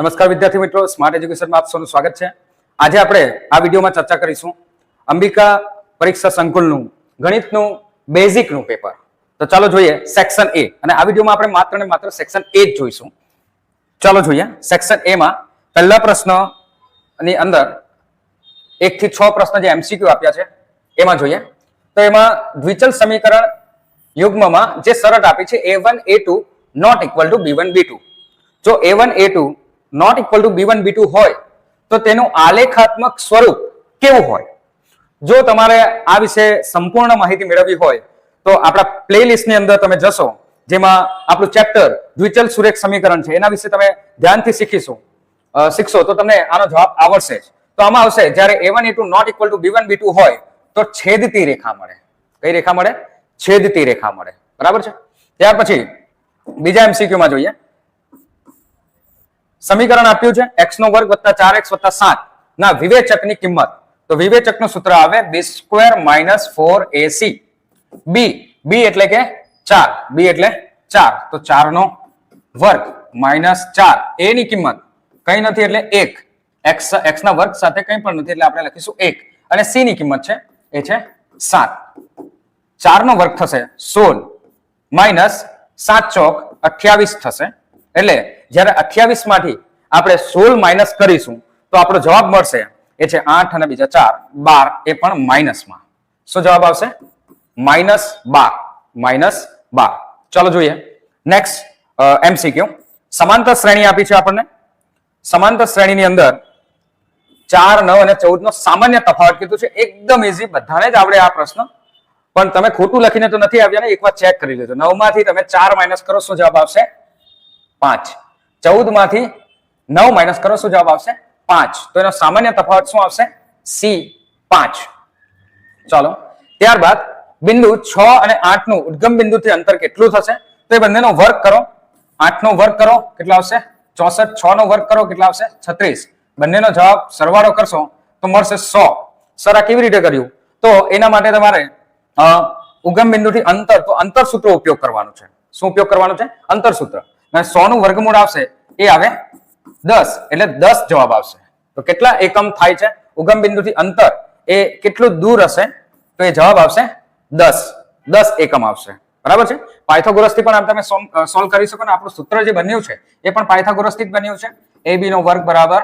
નમસ્કાર વિદ્યાર્થી મિત્રો સ્માર્ટ એજ્યુકેશનમાં આપ સૌનું સ્વાગત છે. આજે આપણે આ વિડીયોમાં ચર્ચા કરીશું અંબિકા પરીક્ષા સંકુલનું, ગણિતનું, બેઝિકનું પેપર. તો ચાલો જોઈએ સેક્શન એ. અને આ વિડીયોમાં આપણે માત્ર ને માત્ર સેક્શન એ જ જોઈશું. ચાલો જોઈએ સેક્શન એ માં પહેલા પ્રશ્નની અંદર એક થી છ પ્રશ્ન જે એમસીક્યુ આપ્યા છે, એમાં જોઈએ. તો એમાં દ્વિચલ સમીકરણ યુગ્મમાં જે શરત આપી છે a one a two not equal to b one b two જો a one a two not equal to b one b two હોય, તો તેનું આલેખાત્મક સ્વરૂપ કેવું હોય? જો તમારે આ વિશે સંપૂર્ણ માહિતી મેળવવી હોય, તો આપણા પ્લેલિસ્ટની અંદર તમે જશો, જેમાં આપણું ચેપ્ટર દ્વિચલ સુરેખ સમીકરણ છે. એના વિશે તમે ધ્યાનથી શીખીશું શીખશો, તો તમને આનો જવાબ આવડશે જ. તો આમાં આવશે, જ્યારે a one a two not equal to b one b two હોય, તો છેદતી રેખા મળે. કઈ રેખા મળે? છેદતી રેખા મળે. બરાબર છે? ત્યાર પછી બીજા એમસીક્યુમાં જોઈએ. સમીકરણ આપ્યું છે એક્સ નો વર્ગ વત્તા ચાર એક્સ વત્તા સાત. ના, વિવેચકની કિંમત. તો વિવેચકનું સૂત્ર આવે b square minus four ac b b એટલે કે ચાર. બી એટલે ચાર. તો ચાર નો વર્ગ માઇનસ ચાર. એ ની કિંમત કઈ નથી એટલે એક. એક્સ એક્સ ના વર્ગ સાથે કંઈ પણ નથી એટલે આપણે લખીશું એક. અને સી ની કિંમત છે, એ છે સાત. ચાર નો વર્ગ થશે સોળ. માઇનસ સાત ચોક અઠ્યાવીસ થશે. એટલે જ્યારે અઠ્યાવીસમાંથી આપણે સોળ માઇનસ કરીશું, તો આપણો જવાબ મળશે. એ છે આઠ અને બીજા ચાર. બાર એ પણ માઇનસમાં શું જવાબ આવશે? માઇનસ બાર. માઇનસ બાર. ચલો જોઈએ. નેક્સ્ટ એમસીક્યુ સમાંતર શ્રેણી આપી છે આપણને. સમાંતર શ્રેણીની અંદર ચાર, નવ અને ચૌદ નો સામાન્ય તફાવત કીધું છે. એકદમ ઇઝી બધાને જ આવડે આ પ્રશ્ન. પણ તમે ખોટું લખીને તો નથી આવ્યા ને એકવાર ચેક કરી લેજો. નવમાંથી તમે ચાર માઇનસ કરો, શું જવાબ આવશે? પાંચ. ચૌદમાંથી નવ માઇનસ કરો, શું જવાબ આવશે? પાંચ. તો એનો સામાન્ય તફાવત શું આવશે? સી. પાંચ. ચાલો. ત્યારબાદ બિંદુ છ અને આઠનું ઉદ્ગમ બિંદુથી અંતર કેટલું થશે? તો એ બંનેનો વર્ગ કરો. આઠ નો વર્ગ કરો, કેટલો આવશે? ચોસઠ. છ નો વર્ગ કરો, કેટલા આવશે? છત્રીસ. બંનેનો જવાબ સરવાળો કરશો, તો મળશે સો. સર, આ કેવી રીતે કર્યું? તો એના માટે તમારે ઉગમ બિંદુથી અંતર, તો અંતર સૂત્ર ઉપયોગ કરવાનું છે. શું ઉપયોગ કરવાનો છે? અંતર સૂત્ર. અને સો નું વર્ગમૂળ આવશે એ આવે દસ, એટલે દસ જવાબ આવશે. તો કેટલા એકમ થાય છે? ઉગમ બિંદુથી અંતર એ કેટલું દૂર હશે? તો એ જવાબ આવશે દસ. દસ એકમ આવશે. બરાબર છે? પાયથાગોરસથી પણ તમે સોલ્વ કરી શકો ને. આપણું સૂત્ર જે બન્યું છે, એ પણ પાયથાગોરસથી જ બન્યું છે. એ બી નો વર્ગ બરાબર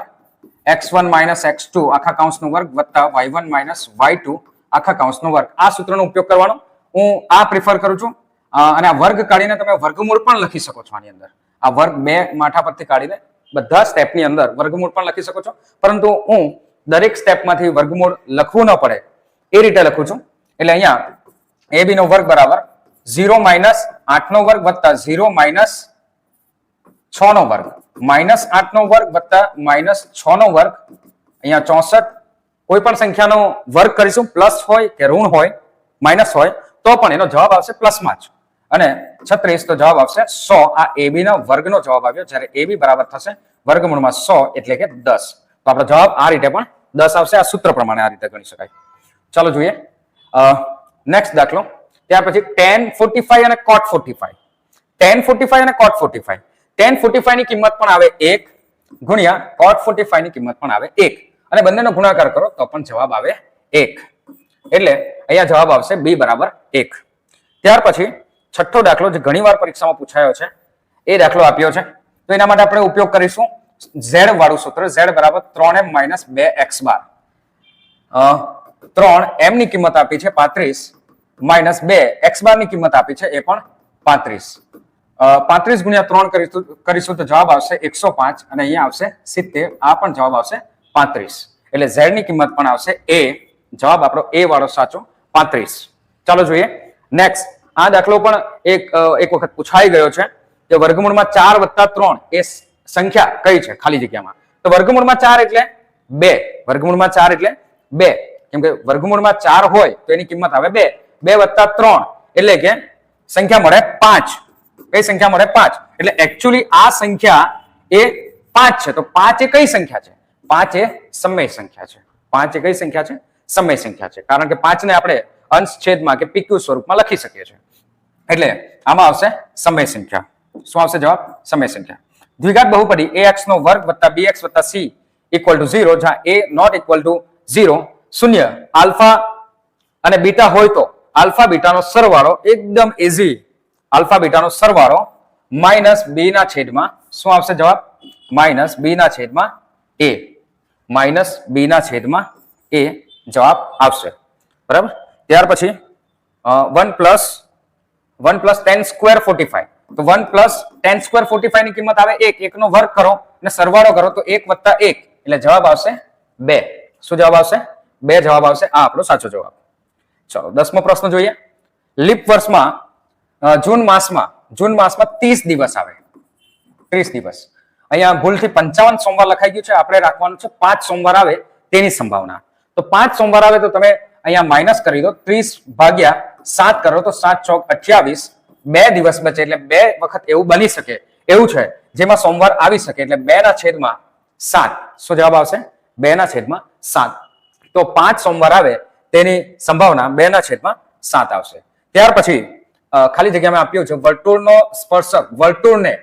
x one minus x two આખા કાઉન્સનો વર્ગ વત્તા y one minus y two આખા કાઉન્સનો વર્ગ. આ સૂત્રનો ઉપયોગ કરવાનો. હું આ પ્રિફર કરું છું. અને આ વર્ગ કાઢીને તમે વર્ગમૂળ પણ લખી શકો છો આની અંદર. આ વર્ગ બે માથા પરથી કાઢીને બધા સ્ટેપની અંદર વર્ગમૂળ પણ લખી શકો છો. પરંતુ હું દરેક સ્ટેપમાંથી વર્ગમૂળ લખવું ન પડે. એ રીતે લખું છું. એટલે અહીંયા એ બી નો વર્ગ બરાબર ઝીરો માઇનસ આઠ નો વર્ગ વત્તા ઝીરો માઇનસ છ નો વર્ગ. માઇનસ આઠ નો વર્ગ વત્તા માઇનસ છ નો વર્ગ. અહીંયા ચોસઠ. કોઈ પણ સંખ્યાનો વર્ગ કરીશું. પ્લસ હોય કે ઋણ હોય, માઇનસ હોય, તો પણ એનો જવાબ આવશે પ્લસમાં જ. અને છત્રીસ તો જવાબ આવશે સો. આ એબી ના વર્ગનો જવાબ આવ્યો. જ્યારે એબી બરાબર થશે વર્ગમૂળમાં સો એટલે કે દસ. તો આપણો જવાબ આ રીતે પણ દસ આવશે. આ સૂત્ર પ્રમાણે આ રીતે ગણી શકાય. ચાલો જોઈએ. નેક્સ્ટ દાખલો. ત્યાર પછી ટેન ફોર્ટી ફાઈવ અને cot forty five tan forty five અને cot forty five tan forty ફાઈવની કિંમત પણ આવે એક ગુણ્યા કોટ ફોર્ટી ફાઈવની કિંમત પણ આવે એક. અને બંનેનો ગુણાકાર કરો તો પણ જવાબ આવે એક. એટલે અહીંયા જવાબ આવશે બી બરાબર એક. ત્યાર પછી છઠ્ઠો દાખલો જે ઘણીવાર પરીક્ષામાં પૂછાયો છે, એ દાખલો આપ્યો છે. તો એના માટે આપણે ઉપયોગ કરીશું ઝેડ વાળું સૂત્ર, ઝેડ બરાબર ત્રણ એમ માઇનસ બે એક્સ બાર. ત્રણ એમ ની કિંમત આપી છે પાંત્રીસ, માઇનસ બે એક્સ બારની કિંમત આપી છે એ પણ પાંત્રીસ. પાંત્રીસ ગુણ્યા ત્રણ કરીશું તો જવાબ આવશે એકસો પાંચ અને અહીંયા આવશે સિત્તેર, આ પણ જવાબ આવશે પાંત્રીસ. એટલે ઝેડની કિંમત પણ આવશે એ, જવાબ આપણો એ વાળો સાચો પાંત્રીસ. ચાલો જોઈએ. નેક્સ્ટ આ દાખલો પણ એક એક વખત પૂછાઈ ગયો છે કે વર્ગમૂળમાં ચાર વત્તા ત્રણ એ સંખ્યા કઈ છે ખાલી જગ્યામાં? તો વર્ગમૂળમાં ચાર એટલે બે. વર્ગમૂળમાં ચાર એટલે બે. કેમ કે વર્ગમૂળમાં ચાર હોય તો એની કિંમત આવે બે. બે વત્તા ત્રણ એટલે કે સંખ્યા મળે પાંચ. કઈ સંખ્યા મળે પાંચ? એટલે એકચ્યુઅલી આ સંખ્યા એ પાંચ છે. તો પાંચ એ કઈ સંખ્યા છે? પાંચ એ સમય સંખ્યા છે. પાંચ એ કઈ સંખ્યા છે? સમય સંખ્યા છે. કારણ કે પાંચ ને આપણે અંશ છેદમાં કે પીક્યુ સ્વરૂપમાં લખી શકીએ છીએ. એટલે આમાં આવશે સમય સંખ્યા. શું આવશે જવાબ? સમય સંખ્યા. દ્વિઘાત બહુપદી એક્સ નો વર્ગ વત્તા બી એક્સ વત્તા સી ઇક્વલ ટુ ઝીરો જ્યાં a not equal to zero શૂન્ય, આલ્ફા અને બીટા હોય તો આલ્ફા બીટાનો સરવાળો એકદમ ઇઝી આલ્ફા બીટાનો સરવાળો માઇનસ બી ના છેદમાં શું આવશે જવાબ? માઇનસ બી ના છેદમાં એ માઇનસ બી ના છેદમાં એ જવાબ આવશે. બરાબર? ત્યાર પછી one plus one plus tan square forty five તો one plus tan square forty ફાઈવની કિંમત આવે એક. એકનો વર્ગ કરો અને સરવાળો કરો તો એક વત્તા એક. એટલે જવાબ આવશે બે. શું જવાબ આવશે? બે જવાબ આવશે. આ આપણો સાચો જવાબ. ચલો, દસમો પ્રશ્ન જોઈએ. લીપ વર્ષમાં જૂન માસમાં જૂન માસમાં ત્રીસ દિવસ આવે. ત્રીસ દિવસ. અહીંયા ભૂલથી પંચાવન સોમવાર લખાઈ ગયું છે. આપણે રાખવાનું છે પાંચ સોમવાર આવે તેની સંભાવના. તો પાંચ સોમવાર આવે તો તમે અહીંયા માઇનસ કરી દો, ત્રીસ ભાગ્યા સાત કરો તો સાત ચોક અઠ્યાવીસ. બે દિવસ બચે એટલે બે વખત એવું બની શકે. એવું છે, જેમાં સોમવાર આવી શકે એટલે બે ના છેદમાં સાત. શું જવાબ આવશે? બે ના છેદમાં સાત. તો પાંચ સોમવાર આવે તેની સંભાવના બે ના છેદમાં સાત આવશે. ત્યાર પછી ખાલી જગ્યામાં આપ્યું છે, વર્તુળનો સ્પર્શક, વર્તુળને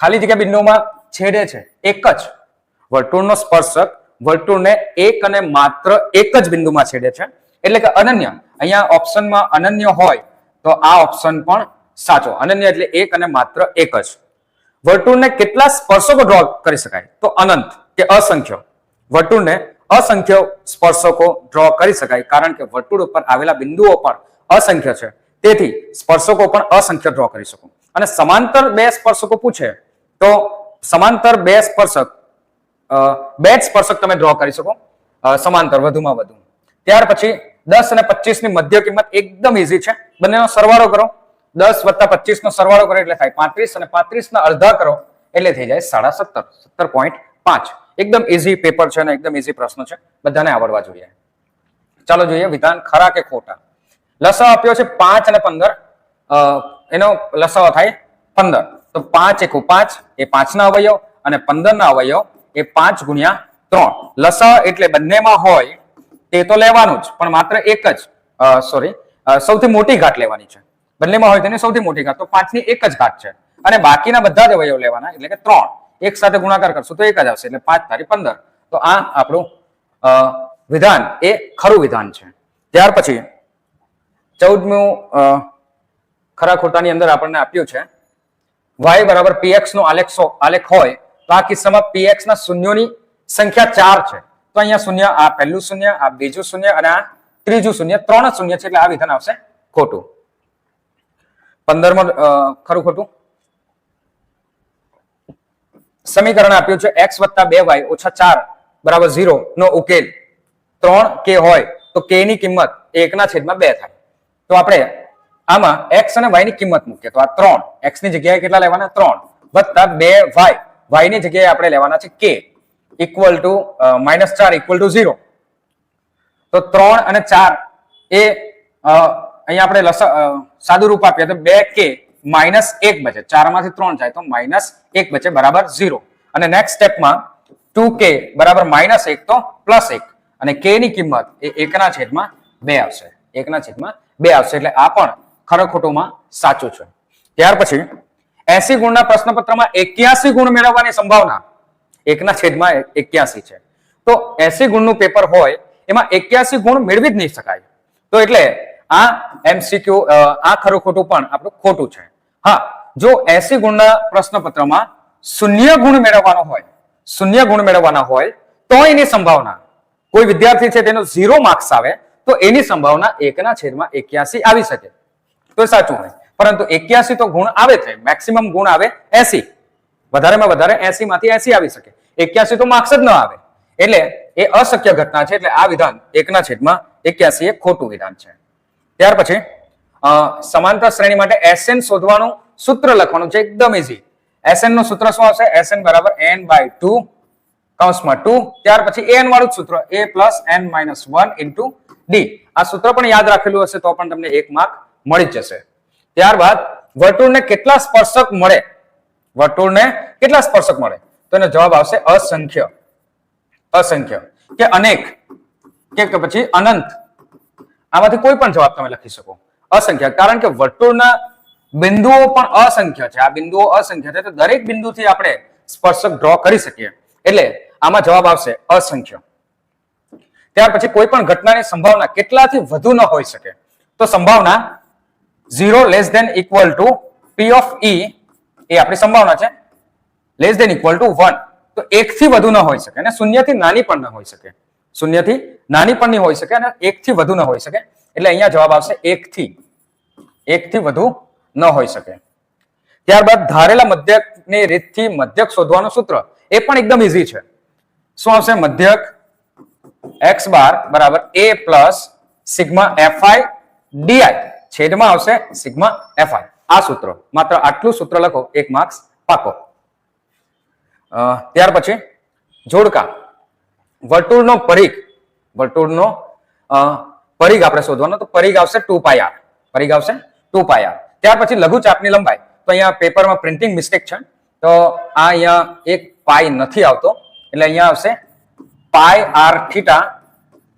ખાલી જગ્યા બિંદુમાં છેડે છે, એક જ. વર્તુળનો સ્પર્શક, વર્તુળને એક અને માત્ર એક જ બિંદુમાં છેડે છે. એટલે કે અનન્ય. અહીંયા ઓપ્શનમાં અનન્ય હોય તો આ ઓપ્શન પણ સાચો. અનન્ય એટલે એક અને માત્ર એક જ. વર્તુળને કેટલા સ્પર્શકો ડ્રો કરી શકાય? તો અનંત કે અસંખ્ય. વર્તુળને અસંખ્ય સ્પર્શકો ડ્રો કરી શકાય કારણ કે વર્તુળ ઉપર આવેલા બિંદુઓ પણ અસંખ્ય છે. તેથી સ્પર્શકો પણ અસંખ્ય ડ્રો કરી શકો. અને સમાંતર બે સ્પર્શકો પૂછે તો સમાંતર બે સ્પર્શક બે જ સ્પર્શક તમે ડ્રો કરી શકો. સમાંતર, વધુમાં વધુ. ત્યાર પછી દસ અને પચીસની મધ્ય કિંમત એકદમ ઇઝી છે. બંનેનો સરવાળો કરો. દસ વત્તા પચીસ નો સરવાળો કરો એટલે થાય પાંત્રીસ અને પાંત્રીસ ના અડધા કરો એટલે થઈ જાય સાડા સત્તર સત્તર પોઈન્ટ પાંચ. એકદમ ઇઝી પેપર છે અને એકદમ ઇઝી પ્રશ્ન છે. બધાને આવડવા જોઈએ. ચાલો જોઈએ વિધાન ખરા કે ખોટા. લસાઅ આપ્યો છે પાંચ અને પંદર. એનો લસાઅ થાય પંદર. તો પાંચ એકુ પાંચ, એ પાંચના અવયવ અને પંદરના અવયવ એ પાંચ ગુણ્યા ત્રણ. લસાઅ એટલે બંનેમાં હોય તે તો લેવાનું જ, પણ માત્ર એક જ સોરી સૌથી મોટી ઘાટ લેવાની છે. બંનેમાં હોય તેની સૌથી મોટી ઘાટ, તો પાંચની એક જ ઘાટ છે. અને બાકીના બધા જ અવયવ લેવાના, એટલે કે ત્રણ. એક સાથે ગુણાકાર કરશું તો એક જ આવશે, એટલે પાંચ તારી પંદર. તો આ આપણું વિધાન, એ ખરું વિધાન છે. ત્યાર પછી, ચૌદમું ખરા ખોટાની અંદર આપણને આપ્યું છે વાય બરાબર પીએક્સ નો આલેખ આલેખ હોય, તો આ કિસ્સામાં પીએક્સ ના શૂન્યોની સંખ્યા ચાર છે. તો અહીંયા શૂન્ય, આ પહેલું શૂન્ય, આ બીજું શૂન્ય અને આ ત્રીજું શૂન્ય. ત્રણ શૂન્ય છે એટલે આ વિધાન આવશે ખોટું. પંદરમાં ખરું ખોટું? સમીકરણ આપ્યું છે એક્સ વત્તા બે વાય ઓછા ચાર બરાબર ઝીરો નો ઉકેલ. ત્રણ કે હોય તો કે ની કિંમત એકના છેદમાં બે થાય. તો આપણે આમાં એક્સ અને વાયની કિંમત મૂકીએ. તો આ ત્રણ. એક્સની જગ્યાએ કેટલા લેવાના? ત્રણ. વત્તા બે વાય વાયની જગ્યાએ આપણે લેવાના છે k. ઇક્વલ ટુ માઇનસ ચાર ઇક્વલ ટુ ઝીરો તો ત્રણ અને ચાર એ અહીંયા આપણે સાદું રૂપ આપીએ તો બે કે માઇનસ એક બચે. ચારમાંથી ત્રણ જાય તો માઇનસ એક બચે, બરાબર ઝીરો અને નેક્સ્ટ સ્ટેપમાં ટુ કે બરાબર માઇનસ એક તો પ્લસ એક. અને કે ની કિંમત એ એકના છેદમાં બે આવશે. એકના છેદમાં બે આવશે. એટલે આ પણ ખરો ખોટુંમાં સાચું છે. ત્યાર પછી એસી ગુણના પ્રશ્નપત્રમાં એક્યાસી ગુણ મેળવવાની સંભાવના. એકના છેદમાં એક્યાસી છે. તો એસી ગુણનું પેપર હોય, એમાં એક્યાસી ગુણ મેળવી જ નહીં શકાય. તો એટલે આ એમસીક્યુ આ ખરું ખોટું પણ આપણું ખોટું છે. હા, જો એસી ગુણના પ્રશ્નપત્રમાં શૂન્ય ગુણ મેળવવાનો હોય, શૂન્ય ગુણ મેળવવાના હોય, તો એની સંભાવના. કોઈ વિદ્યાર્થી છે તેનો ઝીરો માર્ક્સ આવે, તો એની સંભાવના એકના છેદમાં એક્યાસી આવી શકે. તો સાચું હોય. પરંતુ એક્યાસી તો ગુણ આવે છે. મેક્સિમમ ગુણ આવે એસી. વધારેમાં વધારે એસી માંથી એસી આવી શકે. એક્યાસી તો માર્ક્સ જ ન આવે. એટલે એ અશક્ય ઘટના છે, એટલે આ વિધાન એકના છેદમાં એક્યાસી એ ખોટું વિધાન છે. ત્યાર પછી સમાનતા શ્રેણી માટે એસએન શોધવાનું સૂત્ર લખવાનું છે એકદમ ઇઝી એસએનનું સૂત્ર શું આવશે? એસએન બરાબર એન બાય ટુ કૌંસમાં ટુ ત્યાર પછી એન વાળું સૂત્ર a plus n minus one into d આ સૂત્ર પણ યાદ રાખેલું હશે તો પણ તમને એક માર્ક મળી જશે. ત્યારબાદ વર્તુળને કેટલા સ્પર્શક મળે? વર્તુળને કેટલા સ્પર્શક મળે? તો એનો જવાબ આવશે અસંખ્ય. અસંખ્ય. કે અનેક. કે પછી અનંત. આમાંથી કોઈ પણ જવાબ તમે લખી શકો. અસંખ્ય. કારણ કે વર્તુળના બિંદુઓ પણ અસંખ્ય છે. આ બિંદુઓ અસંખ્ય છે. તો દરેક બિંદુથી આપણે સ્પર્શક ડ્રો કરી શકીએ. એટલે આમાં જવાબ આવશે અસંખ્ય. ત્યાર પછી કોઈ પણ ઘટનાની સંભાવના કેટલાથી વધુ ન હોઈ શકે? તો સંભાવના zero less than equal to p of E એ આપણી સંભાવના છે. Less than equal to one તો એકથી વધુ ન હોઈ શકે અને શૂન્યથી નાની પણ ન હોઈ શકે. શૂન્યથી નાની પણ નહીં હોઈ શકે અને એકથી વધુ ન હોઈ શકે. એટલે અહીંયા જવાબ આવશે એકથી. એકથી વધુ ન હોઈ શકે. ત્યારબાદ ધારેલા મધ્યકની રીતથી મધ્યક શોધવાનું સૂત્ર એ પણ એકદમ ઇઝી છે. શું આવશે? મધ્યક એક્સ બાર બરાબર a plus sigma f i d i છેદમાં આવશે સિગ્મા એફઆઈ આ સૂત્ર. માત્ર આટલું સૂત્ર લખો, એક માર્ક્સ પાકો. ત્યાર પછી જોડકા. વર્તુળનો પરિઘ. વર્તુળનો પરિઘ આપણે શોધવાનો. તો પરિઘ આવશે ટુ પાય આર. પરિઘ આવશે ટુ પાય આર. ત્યાર પછી લઘુચાપની લંબાઈ. તો અહીંયા પેપરમાં પ્રિન્ટિંગ મિસ્ટેક છે. તો આ અહીંયા એક પાય નથી આવતો. એટલે અહીંયા આવશે પાય આર થીટા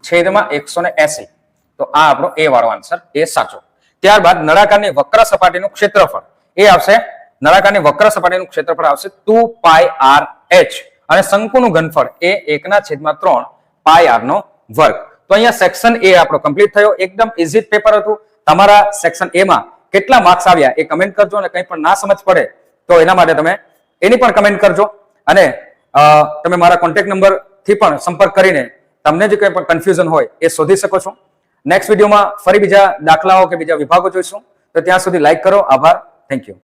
છેદમાં એકસો ને એસી. તો આ આપણો એ વાળો આન્સર એ સાચો. ત્યારબાદ નળાકારની વક્ર સપાટીનું ક્ષેત્રફળ. એ આવશે નળાકારની વક્ર સપાટીનું ક્ષેત્રફળ આવશે ટુ પાય આર એચ. અને શંકુનું ઘનફળ એ એકના છેદમાં ત્રણ પાય આર નો વર્ગ. તો અહીંયા સેક્શન એ આપણો કમ્પ્લીટ થયો. એકદમ ઇઝી પેપર હતું. તમારા સેક્શન એ માં કેટલા માર્ક્સ આવ્યા એ કમેન્ટ કરજો અને કંઈ પણ ના સમજ પડે તો એના માટે તમે એની પણ કમેન્ટ કરજો. અને તમે મારા કોન્ટેક્ટ નંબરથી પણ સંપર્ક કરીને તમને જે કંઈ પણ કન્ફ્યુઝન હોય એ શોધી શકો છો. નેક્સ્ટ વિડીયોમાં ફરી બીજા દાખલાઓ કે બીજા વિભાગો જોઈશું. તો ત્યાં સુધી લાઈક કરો. આભાર. Thank you